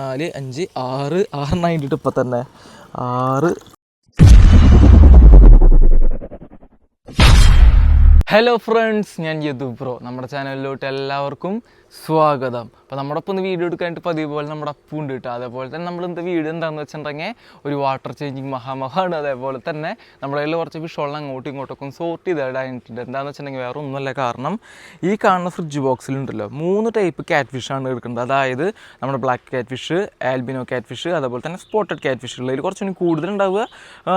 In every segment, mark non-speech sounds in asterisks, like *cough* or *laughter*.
നാല് അഞ്ച് ആറ് ആറെണ്ണായിട്ട് ഇപ്പം തന്നെ. ആറ്. ഹലോ ഫ്രണ്ട്സ് ഞാൻ യദു ബ്രോ നമ്മുടെ ചാനലിലോട്ട് എല്ലാവർക്കും സ്വാഗതം. അപ്പോൾ നമ്മുടെ ഒപ്പം ഒന്ന് വീഡിയോ എടുക്കാനായിട്ട് പതിവ് പോലെ നമ്മുടെ അപ്പു ഉണ്ട് കേട്ടോ. അതേപോലെ തന്നെ നമ്മൾ എന്താ വീഡിയോ എന്താണെന്ന് വെച്ചിട്ടുണ്ടെങ്കിൽ ഒരു വാട്ടർ ചേഞ്ചിങ് മഹാമഹാണ്. അതേപോലെ തന്നെ നമ്മുടെ കയ്യിൽ കുറച്ച് ഫിഷുകൾ അങ്ങോട്ടും ഇങ്ങോട്ടൊക്കെ സോർട്ട് ചെയ്തിടാനായിട്ടുണ്ട് എന്താണെന്ന് വെച്ചിട്ടുണ്ടെങ്കിൽ വേറെ ഒന്നുമല്ല. കാരണം ഈ കാണുന്ന ഫ്രിഡ്ജ് ബോക്സിലുണ്ടല്ലോ മൂന്ന് ടൈപ്പ് ക്യാറ്റ് ഫിഷാണ് എടുക്കുന്നത്. അതായത് നമ്മുടെ ബ്ലാക്ക് കാറ്റ് ഫിഷ് ആൽബിനോ കാറ്റ് ഫിഷ് അതേപോലെ തന്നെ സ്പോട്ടഡ് കാറ്റ് ഫിഷ് ഉള്ളതിൽ കുറച്ചുകൂടി കൂടുതലുണ്ടാവുക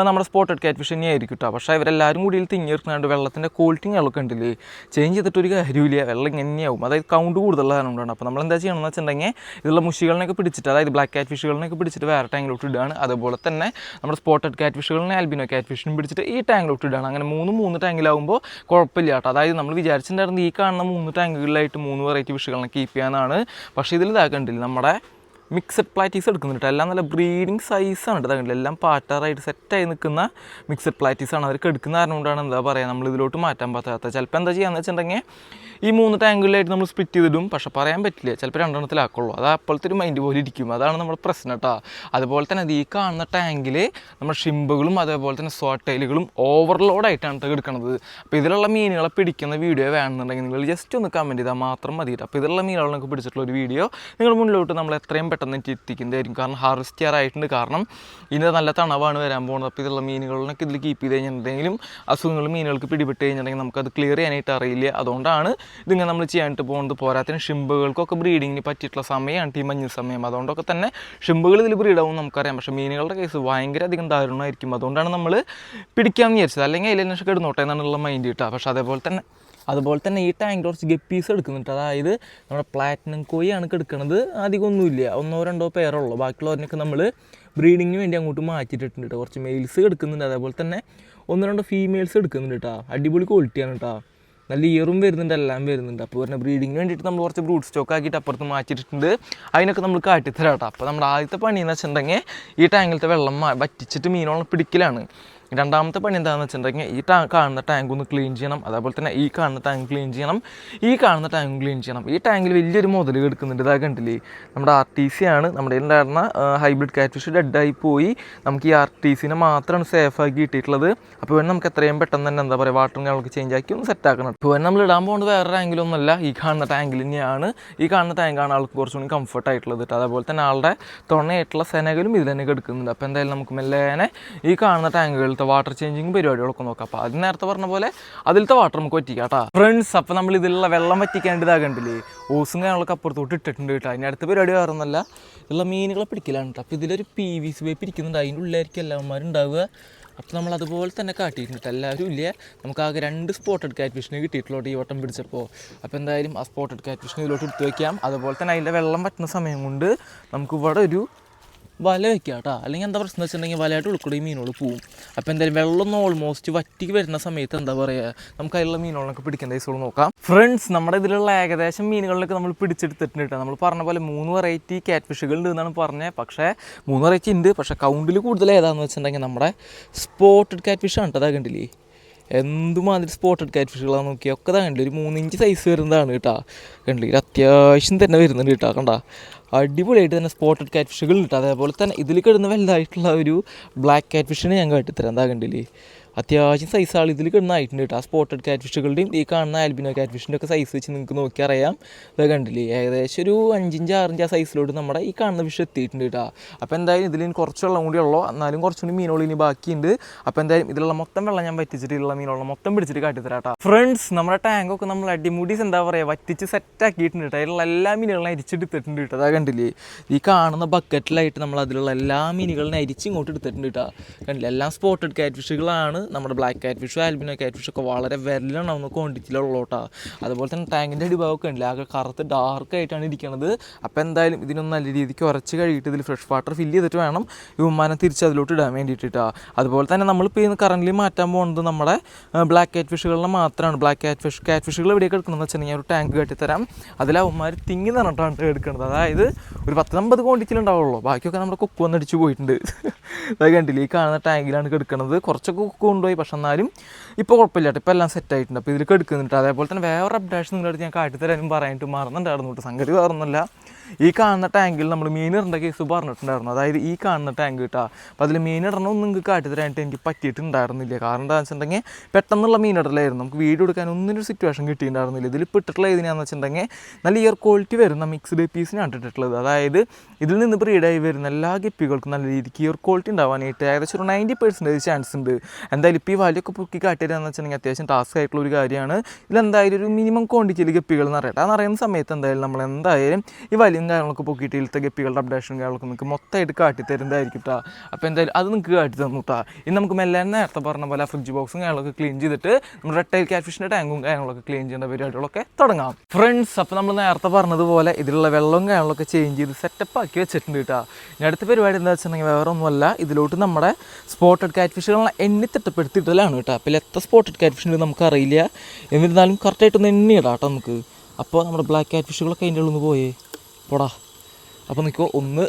നമ്മുടെ സ്പോട്ടഡ് കാറ്റ് ഫിഷ് തന്നെയായിരിക്കും കേട്ടോ. പക്ഷേ ഇവരെല്ലാവരും കൂടി തിങ്ങിയിരിക്കുന്നുണ്ട് വെള്ളത്തിന്റെ ക്വാളിറ്റി ഞങ്ങളൊക്കെ ഉണ്ടല്ലേ? ചേഞ്ച് ചെയ്തിട്ടൊരു കാര്യമില്ല വെള്ളം ഇങ്ങനെയാവും. അതായത് കൗണ്ട് കാരണം കൊണ്ടാണ് അപ്പോൾ നമ്മൾ എന്താ ചെയ്യണമെന്ന് വെച്ചിട്ടുണ്ടെങ്കിൽ ഇതുള്ള മുഷികളിനൊക്കെ പിടിച്ചിട്ട് അതായത് ബ്ലാക്ക് കാറ്റ് ഫിഷുകളിനൊക്കെ പിടിച്ചിട്ട് വേറെ ടാങ്കിലോട്ട് ഇടുകയാണ്. അതുപോലെ തന്നെ നമ്മുടെ സ്പോട്ടഡ് കാറ്റ് ഫിഷുകളിനെ ആൽബിനോ കാറ്റ് ഫിഷിനും പിടിച്ചിട്ട് ഈ ടാങ്കിലോട്ട് ഇടുകയാണ്. അങ്ങനെ മൂന്ന് മൂന്ന് ടാങ്കിലാവുമ്പോൾ കുഴപ്പമില്ല കേട്ടോ. അതായത് നമ്മൾ വിചാരിച്ചിട്ടുണ്ടായിരുന്നു ഈ കാണുന്ന മൂന്ന് ടാങ്കുകളിലായിട്ട് മൂന്ന് വെറൈറ്റി ഫിഷുകളിനെ കീപ്പ് ചെയ്യാനാണ് പക്ഷേ ഇതിൽ ഇതാക്കണ്ടില്ല നമ്മുടെ മിക്സഡ് പ്ലാറ്റീസ് എടുക്കുന്നുണ്ട് എല്ലാം നല്ല ബ്രീഡിങ് സൈസാണ് കേട്ടോ കണ്ടില്ല എല്ലാം പാട്ടാറായിട്ട് സെറ്റായി നിൽക്കുന്ന മിക്സഡ് പ്ലാറ്റീസാണ് അവർക്ക് എടുക്കുന്ന കാരണം കൊണ്ടാണ് എന്താ പറയുക നമ്മൾ ഇതിലോട്ട് മാറ്റാൻ പറ്റാത്ത. ചിലപ്പോൾ എന്താ ചെയ്യാന്ന് വെച്ചിട്ടുണ്ടെങ്കിൽ ഈ മൂന്ന് ടാങ്കുകളിലായിട്ട് നമ്മൾ സ്പ്ലിറ്റ് ചെയ്തിടും. പക്ഷെ പറയാൻ പറ്റില്ല ചിലപ്പോൾ രണ്ടെണ്ണത്തിലാക്കുള്ളൂ. അത് അപ്പോഴത്തെ ഒരു മൈൻഡ് പോലെ ഇരിക്കും. അതാണ് നമ്മുടെ പ്രശ്നം കേട്ടോ അതുപോലെ തന്നെ ഈ കാണുന്ന ടാങ്കിൽ നമ്മുടെ ഷിമ്പുകളും അതേപോലെ തന്നെ സ്വാട്ടൈലുകളും ഓവർലോഡായിട്ടാണ് എടുക്കുന്നത് അപ്പോൾ ഇതിലുള്ള മീനുകളെ പിടിക്കുന്ന വീഡിയോ വേണമെന്നുണ്ടെങ്കിൽ നിങ്ങൾ ജസ്റ്റ് ഒന്ന് കമന്റ് ചെയ്താൽ മാത്രം മതി കേട്ടോ അപ്പോൾ ഇതിലുള്ള മീനുകളൊക്കെ പിടിച്ചിട്ടുള്ള ഒരു വീഡിയോ നിങ്ങൾ മുന്നിലോട്ട് നമ്മൾ എത്രയും പെട്ടെന്ന് എനിക്ക് എത്തിക്കുന്നതായിരിക്കും. കാരണം ഹാർവസ്റ്റ് ചെയ്യാറായിട്ടുണ്ട് കാരണം ഇന്ന് നല്ല തണവാണ് വരാൻ പോകുന്നത് അപ്പോൾ ഇതിലുള്ള മീനുകളിനൊക്കെ ഇതിൽ കീപ്പ് ചെയ്ത് കഴിഞ്ഞിട്ടുണ്ടെങ്കിലും അസുഖങ്ങൾ മീനുകൾക്ക് പിടിപെട്ട് കഴിഞ്ഞിട്ടുണ്ടെങ്കിൽ നമുക്കത് ക്ലിയർ ചെയ്യാനായിട്ട് അറിയില്ല. അതുകൊണ്ടാണ് ഇതിങ്ങനെ നമ്മൾ ചെയ്യാനായിട്ട് പോകുന്നത്. പോരാത്തിന് ഷിമ്പുകൾക്കൊക്കെ ബ്രീഡിങ്ങിന് പറ്റിയിട്ടുള്ള സമയമാണ് ഈ മഞ്ഞ് സമയം. അതുകൊണ്ടൊക്കെ തന്നെ ഷിമ്പുകൾ ഇതിൽ ബ്രീഡാവും നമുക്കറിയാം. പക്ഷേ മീനുകളുടെ കേസ് ഭയങ്കര അധികം ദാരുണമായിരിക്കും. അതുകൊണ്ടാണ് നമ്മൾ പിടിക്കാമെന്ന് വിചാരിച്ചത്. അല്ലെങ്കിൽ അതിൽ കിടന്നോട്ടെ എന്നാണുള്ള മൈൻഡ് കിട്ടുക പക്ഷേ അതേപോലെ തന്നെ അതുപോലെ തന്നെ ഈ ടാങ്ക് കുറച്ച് ഗപ്പീസ് എടുക്കുന്നുണ്ട്. അതായത് നമ്മുടെ പ്ലാറ്റിനം കോയിയാണ് എടുക്കുന്നത് അധികം ഒന്നുമില്ല. ഒന്നോ രണ്ടോ പേരുള്ളൂ ബാക്കിയുള്ളവരിനൊക്കെ നമ്മൾ ബ്രീഡിങ്ങിന് വേണ്ടി അങ്ങോട്ട് മാറ്റിയിട്ടുണ്ട് കേട്ടോ കുറച്ച് മെയിൽസ് എടുക്കുന്നുണ്ട്. അതേപോലെ തന്നെ ഒന്ന് രണ്ടോ ഫീമെയിൽസ് എടുക്കുന്നുണ്ട് കേട്ടോ അടിപൊളി ക്വാളിറ്റിയാണ് കേട്ടോ നല്ല ഇയറും വരുന്നുണ്ട്. എല്ലാം വരുന്നുണ്ട്. അപ്പോൾ പറഞ്ഞാൽ ബ്രീഡിങ്ങിന് വേണ്ടിയിട്ട് നമ്മൾ കുറച്ച് ബ്രൂട്ട് സ്റ്റോക്ക് ആക്കിയിട്ട് അപ്പുറത്ത് മാറ്റിയിട്ടുണ്ട് അതിനൊക്കെ നമ്മൾ കാട്ടിത്തരാം കേട്ടോ അപ്പോൾ നമ്മുടെ ആദ്യത്തെ പണി എന്ന് വെച്ചിട്ടുണ്ടെങ്കിൽ ഈ ടാങ്കിലത്തെ വെള്ളം വറ്റിച്ചിട്ട് മീനോളം പിടിക്കലാണ്. രണ്ടാമത്തെ പണി എന്താണെന്ന് വെച്ചിട്ടുണ്ടെങ്കിൽ ഈ ടാ കാണുന്ന ടാങ്ക് ഒന്ന് ക്ലീൻ ചെയ്യണം. അതേപോലെ തന്നെ ഈ കാണുന്ന ടാങ്ക് ക്ലീൻ ചെയ്യണം. ഈ കാണുന്ന ടാങ്ക് ക്ലീൻ ചെയ്യണം. ഈ ടാങ്കിൽ വലിയൊരു മുതൽ കിടക്കുന്നുണ്ട് ഇതാ കണ്ടില്ലേ? നമ്മുടെ ആർ ടി സി ആണ്. നമ്മുടെ ഉണ്ടായിരുന്ന ഹൈബ്രിഡ് കാറ്റ് ഫിഷ് ഡെഡായി പോയി. നമുക്ക് ഈ ആർ ടി സിനെ മാത്രമാണ് സേഫ് ആക്കി കിട്ടിയിട്ടുള്ളത്. അപ്പോൾ വേണം നമുക്ക് എത്രയും പെട്ടെന്ന് തന്നെ എന്താ പറയുക വാട്ടർ ഞങ്ങൾക്ക് ചേഞ്ച് ആക്കി ഒന്ന് സെറ്റ് ആക്കണം. ഇപ്പോൾ നമ്മൾ ഇടാൻ പോകുന്നത് വേറെ ടാങ്കിലൊന്നുമല്ല ഈ കാണുന്ന ടാങ്കിൽ തന്നെയാണ്. ഈ കാണുന്ന ടാങ്കാണ് ആൾക്ക് കുറച്ചുകൂടി കംഫർട്ട് ആയിട്ടുള്ളത് കേട്ടോ. അതേപോലെ തന്നെ ആളുടെ തുണയായിട്ടുള്ള സെനകലും ഇതിൽ തന്നെ കെടുക്കുന്നുണ്ട്. അപ്പോൾ എന്തായാലും നമുക്ക് മെല്ലേനെ ഈ കാണുന്ന ടാങ്കുകളിലത്തെ വാട്ടർ ചേഞ്ചിങ് പരിപാടികളൊക്കെ നോക്കാം. അപ്പോൾ അത് നേരത്തെ പറഞ്ഞ പോലെ അതിലത്തെ വാട്ടർ നമുക്ക് പറ്റിക്കാം കേട്ടോ ഫ്രണ്ട്സ് അപ്പോൾ നമ്മൾ ഇതിലുള്ള വെള്ളം വറ്റിക്കാണ്ട് ഇതാകണ്ടില്ലേ ഓസും കാര്യങ്ങളൊക്കെ അപ്പുറത്തോട്ട് ഇട്ടിട്ടുണ്ട് കേട്ടോ അതിന്റെ അടുത്ത പരിപാടി വേറെ ഒന്നല്ല ഇതിലുള്ള മീനുകളെ പിടിക്കലാണ് കേട്ടോ അപ്പോൾ ഇതിലൊരു പി വി സി പൈപ്പ് ഇരിക്കുന്നുണ്ട് അതിന്റെ ഉള്ളിലായിരിക്കും എല്ലാവന്മാരും ഉണ്ടാവുക അപ്പോൾ നമ്മൾ അതുപോലെ തന്നെ കാട്ടിയിട്ടുണ്ട് എല്ലാവരും ഇല്ല? നമുക്ക് ആകെ രണ്ട് സ്പോട്ടഡ് കാറ്റ് ഫിഷിനെ കിട്ടിയിട്ടുള്ളൂ ഈ വട്ടം പിടിച്ചപ്പോൾ അപ്പോൾ എന്തായാലും ആ സ്പോട്ടഡ് കാറ്റ് ഫിഷിനെ ഇതിലോട്ട് എടുത്തു വയ്ക്കാം അതുപോലെ തന്നെ അതിന്റെ വെള്ളം പറ്റുന്ന സമയം കൊണ്ട് നമുക്ക് ഇവിടെ ഒരു വല വെക്കുക കേട്ടോ അല്ലെങ്കിൽ എന്താ പ്രശ്നം വെച്ചിട്ടുണ്ടെങ്കിൽ വലയായിട്ട് ഉൾക്കൂടെ മീനുകൾ പോവും. അപ്പോൾ എന്തായാലും വെള്ളം ഓൾമോസ്റ്റ് വറ്റി വരുന്ന സമയത്ത് എന്താ പറയുക നമുക്ക് അതിലുള്ള മീനുകളൊക്കെ പിടിക്കാൻ ദിവസം നോക്കാം. ഫ്രണ്ട്സ് നമ്മുടെ ഇതിലുള്ള ഏകദേശം മീനുകളിലൊക്കെ നമ്മൾ പിടിച്ചെടുത്തിട്ടുണ്ട് കേട്ടോ. നമ്മൾ പറഞ്ഞ പോലെ മൂന്ന് വെറൈറ്റി കാറ്റ് ഫിഷുകൾ ഉണ്ട് എന്നാണ് പറഞ്ഞത്. പക്ഷേ മൂന്ന് വെറൈറ്റി ഉണ്ട്. പക്ഷേ കൗണ്ടിൽ കൂടുതൽ ഏതാണെന്ന് വെച്ചിട്ടുണ്ടെങ്കിൽ നമ്മുടെ സ്പോട്ടഡ് കാറ്റ് ഫിഷാണ് കേട്ടോ. കണ്ടില്ലേ? എന്തുമാതിരി സ്പോട്ടഡ് കാറ്റ് ഫിഷുകളാണ് നോക്കിയാൽ ഒക്കെ കണ്ടില്ല ഒരു മൂന്നിഞ്ച് സൈസ് വരുന്നതാണ് കേട്ടോ. കണ്ടില്ല അത്യാവശ്യം തന്നെ വരുന്നുണ്ട് കേട്ടോ കണ്ട. അടിപൊളിയായിട്ട് തന്നെ സ്പോട്ടഡ് കാറ്റ് ഫിഷുകൾ അതേപോലെ തന്നെ ഇതിൽ കിടന്ന് വലുതായിട്ടുള്ള ഒരു ബ്ലാക്ക് കാറ്റ് ഫിഷിനെ ഞാൻ കാട്ടിത്തരാം എന്താ കണ്ടില്ലേ. അത്യാവശ്യം സൈസ് ആൾ ഇതിൽ കിടന്നായിട്ടുണ്ട് കേട്ടോ. ആ സ്പോട്ടഡ് കാറ്റ് ഫിഷുകളുടെയും ഈ കാണുന്ന ആൽബിനോ കാറ്റ് ഫിഷിന്റെ ഒക്കെ സൈസ് വെച്ച് നിങ്ങൾക്ക് നോക്കി അറിയാം കണ്ടില്ലേ ഏകദേശം ഒരു അഞ്ചിഞ്ച് ആറിഞ്ച് ആ സൈസിലോട്ട് നമ്മുടെ ഈ കാണുന്ന ഫിഷ് എത്തിയിട്ടുണ്ട് കേട്ടോ. അപ്പോൾ എന്തായാലും ഇതിൽ കുറച്ച് വെള്ളം കൂടി ഉള്ളൂ. എന്നാലും കുറച്ചുകൂടി മീനുകൾ ഇനി ബാക്കിയുണ്ട്. അപ്പോൾ എന്തായാലും ഇതിലുള്ള മൊത്തം വെള്ളം ഞാൻ വറ്റിച്ചിട്ടുള്ള മീനുള്ള മൊത്തം പിടിച്ചിട്ട് കാട്ടിത്തരാം കേട്ടോ. ഫ്രണ്ട്സ് നമ്മുടെ ടാങ്കൊക്കെ നമ്മൾ അടിമുടീസ് എന്താ പറയുക വറ്റിച്ച് സെറ്റ് ആക്കിയിട്ടുണ്ട് കേട്ടോ. അതിലുള്ള എല്ലാ മീനുകളും അരിച്ചെടുത്തിട്ടുണ്ട് കേട്ടോ. അതാ കണ്ടില്ലേ ഈ കാണുന്ന ബക്കറ്റിലായിട്ട് നമ്മൾ അതിലുള്ള എല്ലാ മീനുകളും അരിച്ച് ഇങ്ങോട്ട് എടുത്തിട്ടുണ്ട് കേട്ടോ. കണ്ടില്ല എല്ലാം സ്പോട്ടഡ് കാറ്റ് ഫിഷുകളാണ് നമ്മുടെ ബ്ലാക്ക് കാറ്റ് ഫിഷ് ആൽബിനോ കാറ്റ് ഫിഷ് ഒക്കെ വളരെ വിരലുണ്ടാവുന്ന ക്വാണ്ടിറ്റിയിലുള്ള കേട്ടോ അതുപോലെ തന്നെ ടാങ്കിന്റെ അടിഭാഗമൊക്കെ ഉണ്ട് ആകെ കറുത്ത് ഡാർക്ക് ആയിട്ടാണ് ഇരിക്കുന്നത് അപ്പോൾ എന്തായാലും ഇതിനൊന്ന് നല്ല രീതിക്ക് ഉറച്ച് കഴിയിട്ട് ഇതിൽ ഫ്രഷ് വാട്ടർ ഫില്ല് ചെയ്തിട്ട് വേണം ഈ വിമാനം തിരിച്ച് അതിലോട്ട് ഇടാൻ വേണ്ടിയിട്ട് കേട്ടോ അതുപോലെ തന്നെ നമ്മളിപ്പോൾ ഇന്ന് കറന്റ് മാറ്റാൻ പോകുന്നത് നമ്മുടെ ബ്ലാക്ക് കാറ്റ് ഫിഷുകളിൽ മാത്രമാണ് ബ്ലാക്ക് കാറ്റ് ഫിഷ് കാറ്റ് ഫിഷുകൾ എവിടെയൊക്കെ എടുക്കണമെന്ന് വെച്ചാൽ ഞാൻ ഒരു ടാങ്ക് കെട്ടിത്തരാം. അതിൽ അവന്മാർ തിങ്ങി നിറഞ്ഞിട്ടാണ് എടുക്കുന്നത് അതായത് ഒരു പത്തൊമ്പത് ക്വാണ്ടിറ്റിയിലുണ്ടാവുള്ളൂ ബാക്കിയൊക്കെ നമ്മുടെ കുക്ക് വന്നടിച്ച് പോയിട്ടുണ്ട്. അത് കണ്ടില്ലേ? ഈ കാണുന്ന ടാങ്കിലാണ് കിടക്കുന്നത് കുറച്ചൊക്കെ കൊണ്ടുപോയി. പക്ഷെ എന്നാലും ഇപ്പോൾ കുഴപ്പമില്ല ഇപ്പോൾ എല്ലാം സെറ്റ് ആയിട്ടുണ്ട്. അപ്പോൾ ഇതിൽ കെടുക്കുന്നുണ്ട്. അതേപോലെ തന്നെ വേറെ അപ്ഡേഷൻ നിങ്ങളുടെ ഞാൻ കാട്ടിത്തരാനും പറയാനായിട്ട് മറന്നുണ്ടായിരുന്നു കേട്ടോ. സംഗതി വേറൊന്നുമല്ല. ഈ കാണുന്ന ടാങ്കിൽ നമ്മൾ മീൻ കേസ് പറഞ്ഞിട്ടുണ്ടായിരുന്നു. അതായത് ഈ കാണുന്ന ടാങ്ക് കിട്ടുക അപ്പോൾ അതിൽ മീൻ ഒന്നും നിങ്ങൾക്ക് കാട്ടി തരാനായിട്ട് എനിക്ക് പറ്റിയിട്ടുണ്ടായിരുന്നില്ല. കാരണം എന്താണെന്ന് വെച്ചിട്ടുണ്ടെങ്കിൽ പെട്ടെന്നുള്ള മീൻ ഇടലായിരുന്നു. നമുക്ക് വീഡിയോ എടുക്കാൻ ഒന്നിനൊരു സിറ്റുവേഷൻ കിട്ടിയിട്ടുണ്ടായിരുന്നില്ല. ഇതിൽ ഇട്ടിട്ടുള്ള ഏതിനാന്ന് വെച്ചിട്ടുണ്ടെങ്കിൽ നല്ല ഇയർ ക്വാളിറ്റി വരുന്ന മിക്സ്ഡ് പീസിനാണ് ഇട്ടിട്ടുള്ളത്. അതായത് ഇതിൽ നിന്ന് ബ്രീഡായി വരുന്ന എല്ലാ ഗപ്പികൾക്കും നല്ല രീതിക്ക് ഇയർ ക്വാളിറ്റി ഉണ്ടാവാനായിട്ട് ഏകദേശം ഒരു നയന്റി പെർസെന്റേജ് ചാൻസ് ഉണ്ട്. എന്തായാലും ഇപ്പോൾ ഈ വാല്യൊക്കെ പൊക്കി കാട്ടിയതെന്ന് വെച്ചിട്ടുണ്ടെങ്കിൽ അത്യാവശ്യം ടാസ്ക് ആയിട്ടുള്ള ഒരു കാര്യമാണ്. ഇതിലെന്തായാലും ഒരു മിനിമം ക്വാണ്ടിറ്റിയിൽ ഗപ്പികൾ എന്ന് അറിയട്ടെ അതെന്ന് അറിയുന്ന സമയത്ത് എന്തായാലും നമ്മൾ എന്തായാലും ഈ വലിയും കാര്യങ്ങളൊക്കെ പൊക്കിയിട്ട് ഇതിലത്തെ ഗപ്പികളുടെ അപ്ഡേഷൻ കാര്യങ്ങളൊക്കെ നിങ്ങൾക്ക് മൊത്തമായിട്ട് കാട്ടി തരുന്നതായിരിക്കും കേട്ടോ അപ്പോൾ എന്തായാലും അത് നിങ്ങൾക്ക് കാട്ടി തന്നു കേട്ടോ ഇനി നമുക്ക് മെല്ലെ നേരത്തെ പറഞ്ഞ പോലെ ഫ്രിഡ്ജ് ബോക്സും കാര്യങ്ങളൊക്കെ ക്ലീൻ ചെയ്തിട്ട് നമ്മുടെ റെട്ടൈൽ ക്യാറ്റ്ഫിഷിന്റെ ടാങ്കും കാര്യങ്ങളൊക്കെ ക്ലീൻ ചെയ്യേണ്ട പരിപാടികളൊക്കെ തുടങ്ങാം. ഫ്രണ്ട്സ് അപ്പോൾ നമ്മൾ നേരത്തെ പറഞ്ഞതുപോലെ ഇതിലുള്ള വെള്ളവും കാര്യങ്ങളൊക്കെ ചേഞ്ച് ചെയ്ത് സെറ്റപ്പ് ആക്കി വെച്ചിട്ടുണ്ട് കേട്ടോ ഇനി അടുത്ത പരിപാടി എന്താ വെച്ചിട്ടുണ്ടെങ്കിൽ വേറെ ഒന്നുമല്ല ഇതിലോട്ട് നമ്മുടെ സ്പോട്ടഡ് കാറ്റ് ഫിഷുകളെ എണ്ണി തിട്ടപ്പെടുത്തിയിട്ടലാണ് കേട്ടോ അപ്പോൾ എത്ര സ്പോട്ടഡ് കാറ്റ് ഫിഷ് നമുക്കറിയില്ല എന്നിരുന്നാലും കറക്റ്റായിട്ടൊന്ന് എണ്ണിയിടാം കേട്ടോ നമുക്ക്. അപ്പോൾ നമ്മുടെ ബ്ലാക്ക് കാറ്റ് ഫിഷുകളൊക്കെ അതിന്റെ ഉള്ളിൽ നിന്ന് പോയേ. പോടാ. അപ്പോൾ നിൽക്കുമോ ഒന്ന്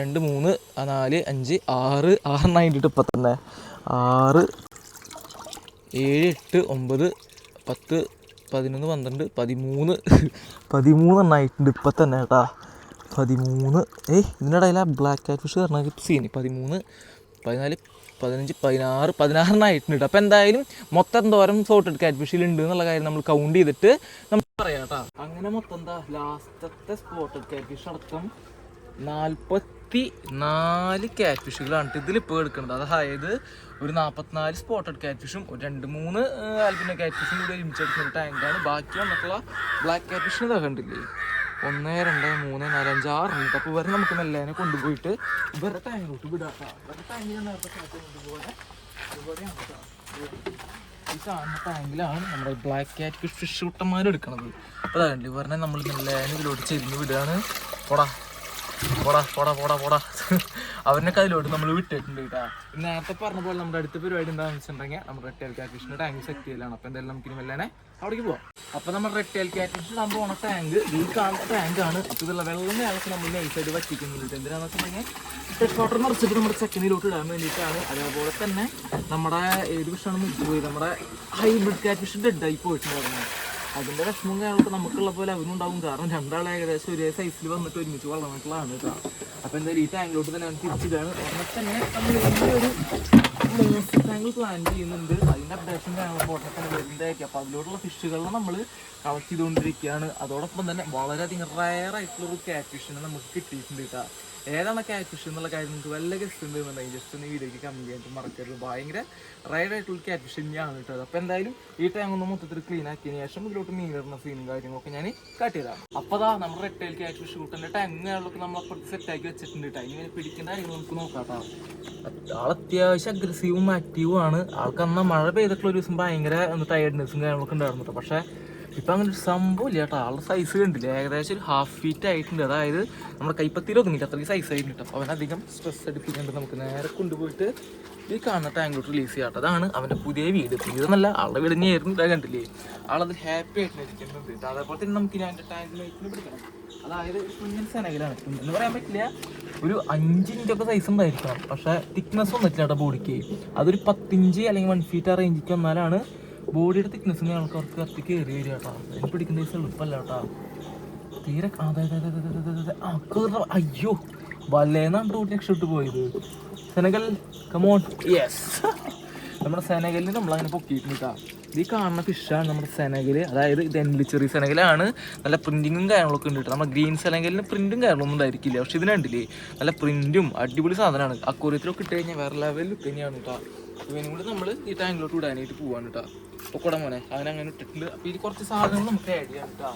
രണ്ട് മൂന്ന് നാല് അഞ്ച് ആറ് ആറെണ്ണായിട്ട് ഇപ്പം തന്നെ. ആറ് ഏഴ് എട്ട് ഒമ്പത് പത്ത് പതിനൊന്ന് പന്ത്രണ്ട് പതിമൂന്ന്. പതിമൂന്നെണ്ണായിട്ടുണ്ട് ഇപ്പം തന്നെ കേട്ടാ. പതിമൂന്ന്. ഏയ് ഇതിനിടയിൽ ആ ബ്ലാക്ക് കാറ്റ് ഫിഷ് പറഞ്ഞ സീൻ പതിമൂന്ന് പതിനാല് പതിനഞ്ച് പതിനാറ് പതിനാറിനായിട്ടുണ്ട് കേട്ടോ അപ്പോൾ എന്തായാലും മൊത്തം തോരം എടുക്കുക ഫിഷിൽ ഉണ്ട് എന്നുള്ള കാര്യം നമ്മൾ കൗണ്ട് ചെയ്തിട്ട് നമുക്ക് പറയാം കേട്ടോ അങ്ങനെ മൊത്തം എന്താ ലാസ്റ്റത്തെ സ്പോട്ടഡ് കാറ്റ്ഫിഷ് അടക്കം നാൽപ്പത്തി നാല് കാറ്റ്ഫിഷുകളാണ് ഇതിലിപ്പോൾ എടുക്കുന്നത് അതായത് ഒരു നാൽപ്പത്തിനാല് സ്പോട്ടഡ് കാറ്റ്ഫിഷും ഒരു രണ്ട് മൂന്ന് ആൽബിനോ കാറ്റ്ഫിഷും കൂടി ഒരുമിച്ചെടുക്കുന്ന ടാങ്കാണ് ബാക്കി വന്നിട്ടുള്ള ബ്ലാക്ക് കാറ്റ്ഫിഷിന് ഇതൊക്കെ ഉണ്ടല്ലേ ഒന്ന് രണ്ട് മൂന്ന് നാല് അഞ്ച് ആറ് ഉണ്ട്. അപ്പോൾ ഇവരെ നമുക്ക് മെല്ലേനെ കൊണ്ടുപോയിട്ട് ഇവരുടെ ടാങ്കിലോട്ട് വിടാം. ഇവരുടെ ടാങ്കിൽ ഈ കാണുന്ന ടാങ്കിലാണ് നമ്മുടെ ബ്ലാക്ക് കാറ്റ് ഫിഷ് കുട്ടന്മാർ എടുക്കണത്. അപ്പോൾ അതാണ്ട് ഇവരെ നമ്മൾ മെല്ലേനെ ഇതിലോട്ട് ചെരിഞ്ഞ് വിടുകയാണ് പോടാ. പോടാ പോടാ പോടാ പോടാ. അവരിനൊക്കെ അതിലോട്ട് നമ്മൾ വിട്ടിട്ടുണ്ട് കേട്ടോ. നേരത്തെ പറഞ്ഞ പോലെ നമ്മുടെ അടുത്ത പരിപാടി എന്താണെന്ന് വെച്ചിട്ടുണ്ടെങ്കിൽ നമ്മുടെ റെറ്റേൽ കാറ്റിഷിന്റെ ടാങ്ക് സെറ്റ് ചെയ്യലാണ്. അപ്പോൾ എന്തായാലും നമുക്ക് മെല്ലേനെ അവിടേക്ക് പോവാം. അപ്പോൾ നമ്മുടെ റെറ്റേൽ കാറ്റിഷിന് നമ്മൾ പോണ ടാങ്ക് ഈ കാണുന്ന ടാങ്കാണ് അപ്പോൾ ഇതിലുള്ള വെള്ളം നേരത്തെ നമ്മൾ നൈസായിട്ട് വറ്റിക്കുന്നുണ്ട് എന്തിനാന്ന് വെച്ചിട്ടുണ്ടെങ്കിൽ ഫ്രഷ് വാട്ടർ നിറച്ചിട്ട് നമ്മുടെ ചെക്കനിലോട്ട് ഇടാൻ വേണ്ടിയിട്ടാണ്. അതേപോലെ തന്നെ നമ്മുടെ ഏത് ഫിഷാണ് മുറിച്ച് പോയി നമ്മുടെ ഹൈബ്രിഡ് കാറ്റ് ഫിഷ് ഡെഡായി പോയിട്ടുണ്ടായിരുന്നു. അതിന്റെ വിഷമം കാര്യങ്ങളൊക്കെ നമുക്കുള്ള പോലെ അവനും ഉണ്ടാവും കാരണം രണ്ടാളെ ഏകദേശം ഒരേ സൈസിൽ വന്നിട്ട് ഒരുമിച്ച് വളർന്നിട്ടുള്ളതാണ് കേട്ടോ അപ്പൊ എന്തായാലും ഈ ടാങ്കിലോട്ട് തന്നെ തിരിച്ചിടാണ്. ഉടനെ തന്നെ നമ്മൾ ഒരു മോസ്റ്റ് ടാങ്ക് പ്ലാൻ ചെയ്യുന്നുണ്ട് അതിന്റെ അപ്ഡേഷൻ തന്നെ വരുന്നതായിരിക്കും അപ്പോൾ അതിലോട്ടുള്ള ഫിഷുകളെ നമ്മൾ കളക്ട് ചെയ്തുകൊണ്ടിരിക്കുകയാണ് അതോടൊപ്പം തന്നെ വളരെയധികം റയർ ആയിട്ടുള്ള ഒരു കാറ്റ് ഫിഷിനെ നമുക്ക് കിട്ടിയിട്ടുണ്ട് കേട്ടോ ഏതാണ് കാറ്റ്ഫിഷ് എന്നുള്ള കാര്യം നിങ്ങൾക്ക് വല്ല ഗസ്റ്റ് ഉണ്ടെന്നുണ്ടെങ്കിൽ ജസ്റ്റ് ഒന്ന് വീഡിയോക്ക് കമന്റ് ചെയ്യാനായിട്ട് മറക്കരുത് ഭയങ്കര റയർ ആയിട്ടുള്ള കാറ്റ് ഫിഷ് തന്നെയാണ് കേട്ടോ അപ്പോൾ എന്തായാലും ഈ ടാങ്ക് ഒന്ന് മൊത്തത്തിൽ ക്ലീൻ ആക്കിയതിന് ശേഷം ഇതിലോട്ട് മീനിടുന്ന സീനും കാര്യങ്ങളൊക്കെ ഞാൻ കാട്ടിയതാണ് അപ്പോൾ അതാ നമ്മുടെ റെട്ടേൽ കാറ്റ് ഫിഷ് കൂട്ടന്റെ ടാങ്ക് കാര്യങ്ങളൊക്കെ നമ്മൾ അപ്പുറത്ത് സെറ്റ് ആക്കി വെച്ചിട്ടുണ്ട് കേട്ടോ ഇനി പിടിക്കുന്ന കാര്യങ്ങൾ നമുക്ക് നോക്കാം കേട്ടോ ആൾ അഗ്രസീവും ആക്റ്റീവും ആണ്. ആൾക്ക് മഴ പെയ്തിട്ടുള്ള ഒരു ദിവസം ഭയങ്കര ഒന്ന് ടയർഡ്നെസ്സും കാര്യങ്ങളൊക്കെ ഉണ്ടായിരുന്നു കേട്ടോ പക്ഷേ ഇപ്പം അങ്ങനെ ഒരു സംഭവം ഇല്ല കേട്ടോ. ആളുടെ സൈസ് കണ്ടില്ല? ഏകദേശം ഒരു ഹാഫ് ഫീറ്റ് ആയിട്ടുണ്ട്. അതായത് നമ്മുടെ കൈപ്പത്തിയിൽ ഒതുങ്ങില്ല അത്രയും സൈസ് ആയിട്ടുണ്ട് കേട്ടോ. അവൻ അധികം സ്ട്രെസ് എടുപ്പിക്കാണ്ട് നമുക്ക് നേരെ കൊണ്ടുപോയിട്ട് ഈ കാണുന്ന ടാങ്കിലോട്ട് റിലീസ് ചെയ്യാട്ടോ അതാണ് അവന്റെ പുതിയ വീട്. പുതിയതെന്നല്ല ആളുടെ വീട് തന്നെയായിരുന്നു ഇതാ കണ്ടില്ലേ? ആളത് ഹാപ്പി ആയിട്ട് ഇരിക്കുന്നുണ്ട്. അതേപോലെ തന്നെ നമുക്ക് ഇനി അതിന്റെ ടാങ്കിലേക്ക് അതായത് എന്ന് പറയാൻ പറ്റില്ല ഒരു അഞ്ചിഞ്ചൊക്കെ സൈസ് ഉണ്ടായിരിക്കണം. പക്ഷേ തിക്നെസ് ഒന്നും ഇല്ല കേട്ടോ ബോഡിക്ക്. അതൊരു പത്തിഞ്ച് അല്ലെങ്കിൽ വൺ ഫീറ്റ് ആ റേഞ്ചിക്ക് വന്നാലാണ് ബോഡിയുടെ തിക്നെസ്സിന് ആൾക്കാർക്ക് കത്തി കയറി വരിക കേട്ടോ. അതിന് പിടിക്കുന്ന ദിവസം എളുപ്പമല്ല കേട്ടോ. തീരെ അതെ അയ്യോ. വല്ലേന്നാണ് റൂട്ട് രക്ഷപ്പെട്ട് പോയത്. സെനഗൽ കമോൺ യെസ് *laughs* നമ്മുടെ സെനഗലിൽ നമ്മളങ്ങനെ പൊക്കിയിട്ടുണ്ട് കേട്ടോ. ഈ കാണുന്ന ഫിഷാണ് നമ്മുടെ സെനഗൽ. അതായത് ഇത് എൻലിച്ചെറി സെനഗലാണ്. നല്ല പ്രിന്റിങ്ങും കാര്യങ്ങളൊക്കെ ഉണ്ട് കേട്ടോ. നമ്മുടെ ഗ്രീൻ സെനഗലിന് പ്രിന്റും കാര്യങ്ങളൊന്നും ഉണ്ടായിരിക്കില്ല. പക്ഷെ ഇതിനുണ്ടില്ലേ നല്ല പ്രിന്റും അടിപൊളി സാധനമാണ്. അക്കൂരത്തിലൊക്കെ ഇട്ട് കഴിഞ്ഞാൽ വേറെ ലെവലിൽ തന്നെയാണ് കേട്ടോ. ഇവനും കൂടെ നമ്മൾ ഈ ടാങ്കിലോട്ട് വിടാനായിട്ട് പോവാണ് കേട്ടോ കൂടെ മോനെ. അവനങ്ങനെ ഇട്ടിട്ടുണ്ട്. അപ്പോൾ ഇതിൽ കുറച്ച് സാധനങ്ങൾ നമുക്ക് ആഡ് ചെയ്യാം കേട്ടോ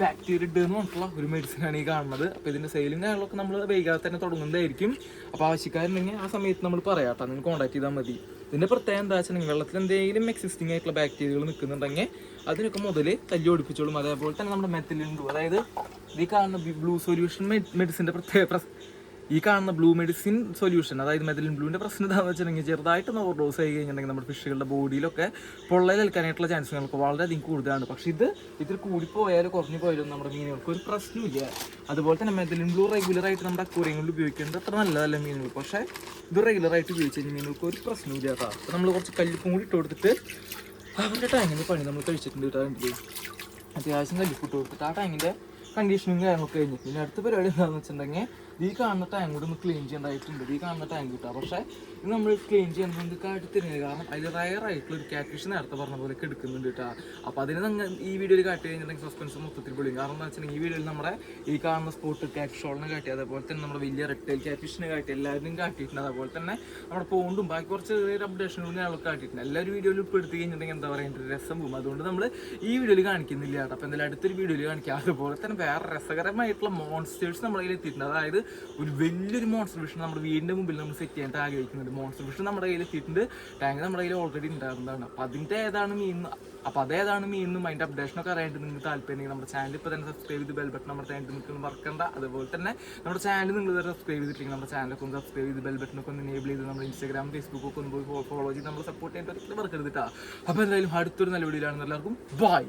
ബാക്ടീരിയ എന്ന് പറഞ്ഞിട്ടുള്ള ഒരു മെഡിസിൻ ആണ് ഈ കാണുന്നത്. അപ്പോൾ ഇതിന്റെ സെയിലും കാര്യങ്ങളൊക്കെ നമ്മൾ വൈകാതെ തന്നെ തുടങ്ങുന്നതായിരിക്കും. അപ്പോൾ ആവശ്യക്കാരുണ്ടെങ്കിൽ ആ സമയത്ത് നമ്മൾ പറയാം കേട്ടോ നിങ്ങൾ കോൺടാക്ട് ചെയ്താൽ മതി. ഇതിന്റെ പ്രത്യേകം എന്താ വെച്ചിട്ടുണ്ടെങ്കിൽ വെള്ളത്തിൽ എന്തെങ്കിലും എക്സിസ്റ്റിംഗ് ആയിട്ടുള്ള ബാക്ടീരിയകൾ നിൽക്കുന്നുണ്ടെങ്കിൽ അതിനൊക്കെ മുതൽ തല്ലി ഓടിപ്പിച്ചോളും. അതേപോലെ തന്നെ നമ്മുടെ മെത്തലിന്റെ അതായത് ഈ കാണുന്ന ബ്ലൂ സൊല്യൂഷൻ മെഡിസിന്റെ പ്രത്യേക ഈ കാണുന്ന ബ്ലൂ മെഡിസിൻ സൊല്യൂഷൻ അതായത് മെഥലിൻ ബ്ലൂവിന്റെ പ്രശ്നം എന്താണെന്ന് വെച്ചിട്ടുണ്ടെങ്കിൽ ചെറുതായിട്ട് ഓവർ ഡോസ് ആയി കഴിഞ്ഞിട്ടുണ്ടെങ്കിൽ നമ്മുടെ ഫിഷുകളുടെ ബോഡിയിലൊക്കെ പൊള്ളയിൽ ഏൽക്കാനായിട്ടുള്ള ചാൻസ് നമുക്ക് വളരെയധികം കൂടുതലാണ്. പക്ഷേ ഇത് ഇതിൽ കൂടിപ്പോയാലും കുറഞ്ഞു പോയാലും നമ്മുടെ മീനുകൾക്ക് ഒരു പ്രശ്നമില്ല അതുപോലെ തന്നെ മെഥലിൻ ബ്ലൂ റെഗുലറായിട്ട് നമ്മുടെ അക്കൂറിയങ്ങളിൽ ഉപയോഗിക്കേണ്ടത് അത്ര നല്ലതല്ല മീനുകൾ. പക്ഷേ ഇത് റെഗുലറായിട്ട് ഉപയോഗിച്ച് കഴിഞ്ഞാൽ മീനുകൾക്ക് ഒരു പ്രശ്നമില്ല കേട്ടോ. അപ്പോൾ നമ്മൾ കുറച്ച് കല്ലിപ്പും കൂടി ഇട്ട് കൊടുത്തിട്ട് അവരുടെ ടാങ്കിന്റെ പണി നമ്മൾ കഴിച്ചിട്ടുണ്ട് കേട്ടോ അത്യാവശ്യം കല്ലിപ്പിട്ട് കൊടുത്തിട്ട് ആ ടാങ്കിന്റെ കണ്ടീഷനിങ് കാര്യങ്ങളൊക്കെ കഴിഞ്ഞു. പിന്നെ അടുത്ത പരിപാടി എന്താണെന്ന് വെച്ചിട്ടുണ്ടെങ്കിൽ ഈ കാണുന്ന ടാങ്ക് കൂടെ ഒന്ന് ക്ലീൻ ചെയ്യേണ്ടതായിട്ടുണ്ട്. ഈ കാണുന്ന ടാങ്ക് കിട്ടുക പക്ഷേ ഇത് നമ്മൾ ക്ലീൻ ചെയ്യുന്നത് കാട്ടിത്തരുന്നത് കാരണം അതിൽ റയറായിട്ടുള്ള ഒരു കാറ്റ്ഫിഷ് നേരത്തെ പറഞ്ഞ പോലെ എടുക്കുന്നുണ്ട് കേട്ടോ അപ്പോൾ അതിന് നിങ്ങൾ ഈ വീഡിയോയിൽ കാട്ടി കഴിഞ്ഞിട്ടുണ്ടെങ്കിൽ സസ്പെൻസ് മൊത്തത്തിൽ പൊളിയും. കാരണം എന്താ വെച്ചിട്ടുണ്ടെങ്കിൽ ഈ വീഡിയോയിൽ നമ്മുടെ ഈ കാണുന്ന സ്പോട്ട് കാറ്റ് ഷോളിനെ കാട്ടി അതേപോലെ തന്നെ നമ്മുടെ വലിയ റെട്ടൈൽ കാറ്റ്ഫിഷിനെ കാട്ടി എല്ലാവരും കാട്ടിയിട്ടുണ്ട്. അതുപോലെ തന്നെ നമ്മുടെ പോണ്ടും ബാക്കി കുറച്ച് ചെറിയൊരു അപ്ഡേഷനും ഞങ്ങൾ കാട്ടിയിട്ടുണ്ട്. എല്ലാവരും വീഡിയോയിൽ ഉൾപ്പെടുത്തി കഴിഞ്ഞിട്ടുണ്ടെങ്കിൽ എന്താ പറയുക രസം പോകും അതുകൊണ്ട് നമ്മൾ ഈ വീഡിയോയിൽ കാണിക്കുന്നില്ല കേട്ടോ അപ്പോൾ എന്തായാലും അടുത്തൊരു വീഡിയോയിൽ കാണിക്കാം. അതുപോലെ തന്നെ വേറെ രസകരമായിട്ടുള്ള മോൺസ്റ്റേഴ്സ് നമ്മളതിൽ എത്തിയിട്ടുണ്ട് അതായത് ഒരു വലിയൊരു മോൺസ്റ്റർ ഫിഷ് നമ്മുടെ വീടിന്റെ മുമ്പിൽ നമ്മൾ സെറ്റ് ചെയ്യാനായിട്ട് ആഗ്രഹിക്കുന്നുണ്ട്. മോൺസ്റ്റർ ഫിഷ് നമ്മുടെ കയ്യിൽ എത്തിയിട്ടുണ്ട്. ടാങ്ക് നമ്മുടെ കയ്യിൽ ഓൾറെഡി ഉണ്ടാകുന്നതാണ് അപ്പോൾ അതിന്റെ ഏതാണ് മീൻ അപ്പോൾ അതേതാണ് മീനും അതിന്റെ അപ്ഡേഷനൊക്കെ അറിയാനായിട്ട് നിങ്ങൾക്ക് താല്പര്യം നമ്മുടെ ചാനൽ ഇപ്പോൾ തന്നെ സബ്സ്ക്രൈബ് ചെയ്ത് ബെൽ ബട്ടൺ ചാനൽ നിങ്ങൾക്ക് മറക്കണ്ട. അതുപോലെ തന്നെ നമ്മുടെ ചാനൽ നിങ്ങൾ ഇതുവരെ സബ്സ്ക്രൈബ് ചെയ്തിട്ടില്ലെങ്കിൽ നമ്മുടെ ചാനലൊക്കെ ഒന്ന് സബ്സ്ക്രൈബ് ചെയ്ത് ബെൽ ബട്ടണൊക്കെ ഒന്ന് എനേബിൾ ചെയ്ത് നമ്മുടെ ഇൻസ്റ്റാഗ്രാം ഫേസ്ബുക്ക് ഒക്കെ ഒന്ന് പോയി ഫോളോ ചെയ്ത് നമ്മൾ സപ്പോർട്ട് ചെയ്യാൻ ഒരിക്കലും മറക്കരുത് കേട്ടോ അപ്പോൾ എന്തായാലും അടുത്തൊരു നല്ല വീഡിയോയിലാണ് എല്ലാവർക്കും ബൈ